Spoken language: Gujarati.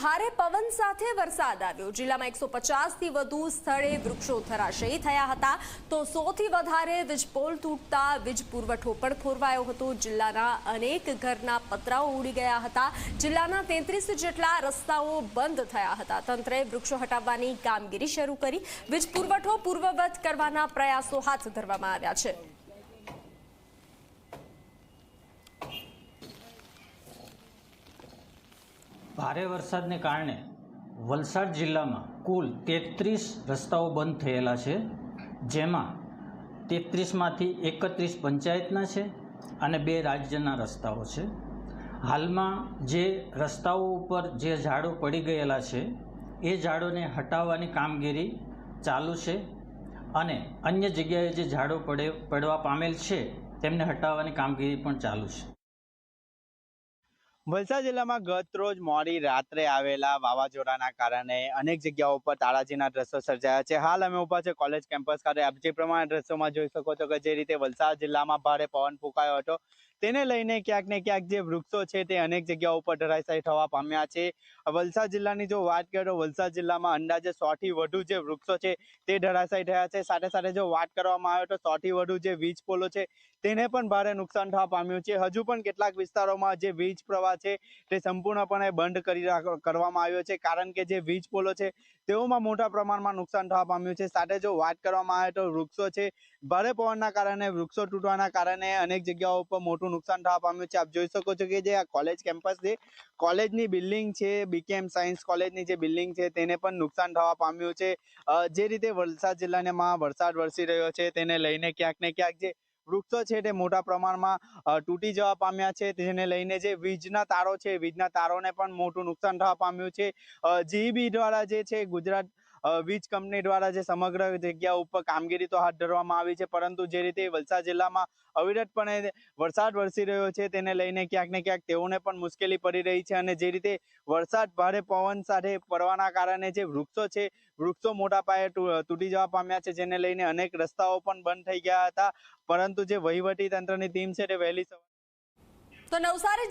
ભારે પવન સાથે વરસાદ આવ્યો. જિલ્લામાં એકસો થી વધુ સ્થળે વૃક્ષો ધરાશયી થયા હતા. તો સોથી વધારે વીજપોલ તૂટતા વીજ પુરવઠો પણ ખોરવાયો હતો. જિલ્લાના અનેક ઘરના પતરાઓ ઉડી ગયા હતા. જિલ્લાના તેત્રીસ જેટલા રસ્તાઓ બંધ થયા હતા. તંત્રએ વૃક્ષો હટાવવાની કામગીરી શરૂ કરી. વીજ પુરવઠો પૂર્વવત કરવાના પ્રયાસો હાથ ધરવામાં આવ્યા છે. ભારે વરસાદને કારણે વલસાડ જિલ્લામાં કુલ તેત્રીસ રસ્તાઓ બંધ થયેલા છે, જેમાં તેત્રીસમાંથી એકત્રીસ પંચાયતના છે અને બે રાજ્યના રસ્તાઓ છે. હાલમાં જે રસ્તાઓ ઉપર જે ઝાડો પડી ગયેલા છે, એ ઝાડોને હટાવવાની કામગીરી ચાલુ છે અને અન્ય જગ્યાએ જે ઝાડો પડે, પડવા પામેલ છે, તેમને હટાવવાની કામગીરી પણ ચાલુ છે. વલસાડ જિલ્લામાં ગત રોજ મોડી રાત્રે આવેલા વાવાઝોડાના કારણે અનેક જગ્યાઓ પર તારાજીના દ્રશ્યો સર્જાયા છે. હાલ અમે ઊભા છે કોલેજ કેમ્પસ ખાતે. આપ જે પ્રમાણે દ્રશ્યોમાં જોઈ શકો છો કે જે રીતે વલસાડ જિલ્લામાં ભારે પવન ફૂંકાયો હતો. તેને લઈને ક્યાંક ને ક્યાંક જે વૃક્ષો છે તે અનેક જગ્યાઓ ઉપર ધરાશાયી થવા પામ્યા છે. વલસાડ જિલ્લાની જો વાત કરીએ તો વલસાડ જિલ્લામાં અંદાજે સો થી વધુ જે વૃક્ષો છે તે ધરાશાયી થયા છે. સાથે સાથે જો વાત કરવામાં આવે તો સો થી વધુ જે વીજ પોલો છે તેને પણ ભારે નુકસાન થવા પામ્યું છે. હજુ પણ કેટલાક વિસ્તારોમાં જે વીજ પ્રવાહ છે તે સંપૂર્ણપણે બંધ કરી કરવામાં આવ્યો છે. કારણ કે જે વીજ પોલો છે તેઓમાં મોટા પ્રમાણમાં નુકસાન થવા પામ્યું છે. સાથે જો વાત કરવામાં આવે તો વૃક્ષો છે, ભારે પવનના કારણે વૃક્ષો તૂટવાના કારણે અનેક જગ્યાઓ ઉપર મોટું નુકસાન થવા પામ્યું છે. આપ જોઈ શકો છો કે જે આ કોલેજ કેમ્પસ છે કોલેજની બિલ્ડિંગ છે બીકેએમ સાયન્સ કોલેજની જે બિલ્ડિંગ છે, તેને પણ નુકસાન થવા પામ્યું છે. જે રીતે વલસાડ જિલ્લામાં વરસાદ વરસી રહ્યો છે, તેને લઈને ક્યાંક ને ક્યાંક જે વૃક્ષો છે તે મોટા પ્રમાણમાં તૂટી જવા પામ્યા છે. તેને લઈને જે વીજના તારો છે, વીજના તારોને પણ મોટું નુકસાન થવા પામ્યું છે. જીઈબી દ્વારા જે છે ગુજરાત વીજ કંપની દ્વારા જે સમગ્ર જગ્યા ઉપર કામગીરી તો હાથ ધરવામાં આવી છે, પરંતુ જે રીતે વલસાડ જિલ્લામાં અવિરતપણે વરસાદ વરસી રહ્યો છે, તેને લઈને ક્યાંક ને ક્યાંક તેઓને પણ મુશ્કેલી પડી રહી છે અને જે રીતે વરસાદ ભારે પવન સાથે પડવાના કારણે જે વૃક્ષો છે, વૃક્ષો મોટા પાયે તૂટી જવા પામ્યા છે, જેને લઈને અનેક રસ્તાઓ પણ બંધ થઈ ગયા હતા, પરંતુ જે વહીવટી તંત્રની ટીમ છે તે વહેલી સવારે તો નવસારી